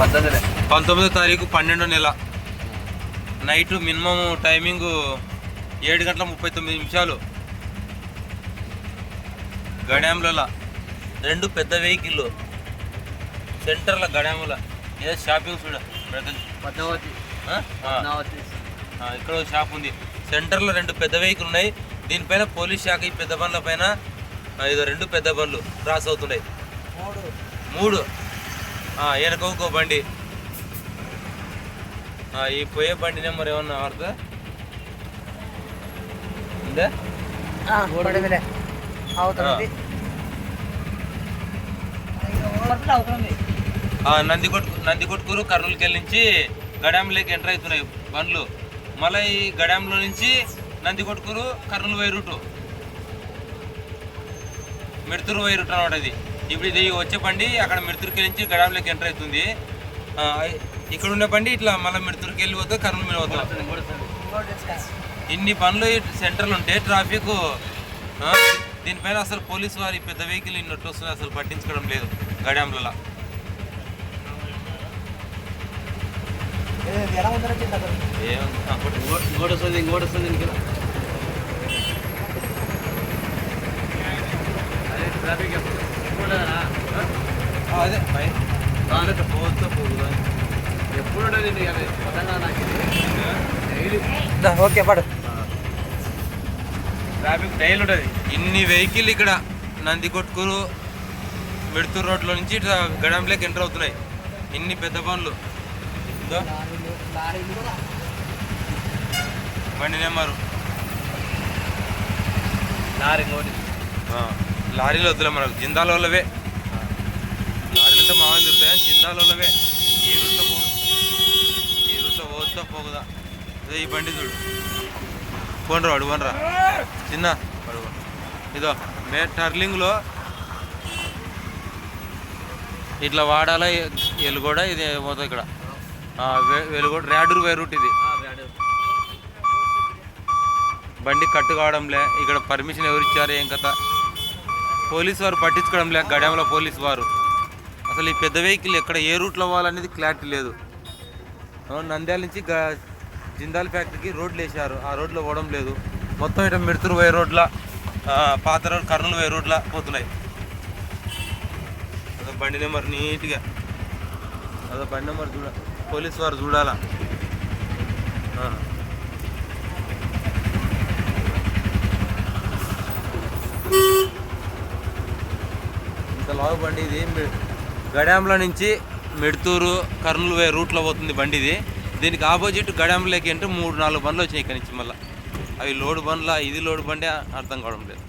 పంతొమ్మిదో తారీఖు పన్నెండో నెల. నైట్ మినిమం టైమింగ్ ఏడు గంటల ముప్పై తొమ్మిది నిమిషాలు. గడాంలలో రెండు పెద్ద వెహికల్ సెంటర్ల గడాముల ఏదో షాపింగ్ చూడ పద్మావతి. ఇక్కడ ఒక షాప్ ఉంది. సెంటర్లో రెండు పెద్ద వెహికల్ ఉన్నాయి. దీనిపైన పోలీస్ శాఖ ఈ పెద్ద బండ్ల పైన ఇదో రెండు పెద్ద బండ్లు క్రాస్ అవుతున్నాయి. మూడు. వెనక బండి. ఆ, ఈ పోయే బండి నెంబర్ ఏమన్నా వాడుతా ఉందా? పడిందిలే. అవుతుంది ఆ, నందికొట్ నందికొట్కూరు కర్నూలుకి వెళ్ళి నుంచి గడాంలోకి ఎంటర్ అవుతున్నాయి బండ్లు. మళ్ళీ ఈ గడాంలో నుంచి నందికొట్కూరు కర్నూలు పోయే రూటు. మిడతూరు పోయే రూట్ అనమాట ఇది ఇప్పుడు ఇది వచ్చే బండి అక్కడ మిడతూరుకి వెళ్ళి నుంచి గడాంలోకి ఎంటర్ అవుతుంది. ఇక్కడ ఉన్న బండి ఇట్లా మళ్ళీ మిడతూరుకి వెళ్ళి పోతే కర్నూలు మీద పోతాం. ఇన్ని పనులు సెంటర్లు ఉంటే ట్రాఫిక్ దీనిపైన అసలు పోలీసు వారి పెద్ద వెహికల్ ఇన్నట్టు వస్తుంది అసలు పట్టించుకోవడం లేదు గడాంలలో. ఇంకోటి వస్తుంది ఇంకోటి వస్తుంది ఇంక. ట్రాఫిక్ అదే పై దాంట్లో పోవచ్చా పోగుదా ఎప్పుడు ఉండదు నాకు. డైలీ. ఓకే పడు. ట్రాఫిక్ డైలీ ఉంటుంది. ఇన్ని వెహికల్ ఇక్కడ నందికొట్కూరు మిడుతూరు రోడ్లో నుంచి ఇట్లా గడంలోకి ఎంటర్ అవుతున్నాయి. ఇన్ని పెద్ద పనులు. బండి నెంబరు. లారీ ఆ, లారీలు వద్దులే మనకు జిందాల వాళ్ళవే. లారీలు అంటే మామూలు తిరుగుతాయి? జిందాల వాళ్ళవే. ఈ రూట్లో పో. ఈ రూట్లో పోతా పోగుదా ఇదో ఈ బండి చూడు. పోండ్రా వాడు పోండ్రా చిన్న. పోండి. ఇదో మే టర్లింగ్లో ఇట్లా వాడాల ఎలుగోడ ఇది పోతుంది ఇక్కడ. వెలుగోడ ర్యాడూరు వే రూట్ ఇది. బండి కట్టు కావడంలే ఇక్కడ పర్మిషన్ ఎవరు ఇచ్చారు ఏం కథ? పోలీసు వారు పట్టించుకోవడం లేదు గడ్డంలో పోలీసు వారు. అసలు ఈ పెద్ద వెహికల్ ఎక్కడ ఏ రూట్లో పోవాలనేది క్లారిటీ లేదు. నంద్యాల నుంచి గ- జిందాల్ ఫ్యాక్టరీకి రోడ్లు వేసారు ఆ రోడ్లో పోవడం లేదు. మొత్తం ఇట మిడతూరు పోయే రోడ్ల పాత రోడ్ కర్నూలు పోయే రోడ్ల పోతున్నాయి. అదో బండి నెంబర్ నీట్గా అదో బండి నెంబర్ చూడ పోలీసు వారు చూడాలా? లావు బండి ఇది. గడాంల నుంచి మెడుతూరు కర్నూలు వే రూట్లో పోతుంది బండి ఇది. దీనికి ఆపోజిట్ గడాంలోకి అంటే మూడు నాలుగు బండ్లు వచ్చినాయి ఇక్కడి నుంచి మళ్ళీ. అవి లోడ్ బండ్ల ఇది లోడ్ బండి అర్థం కావడం లేదు.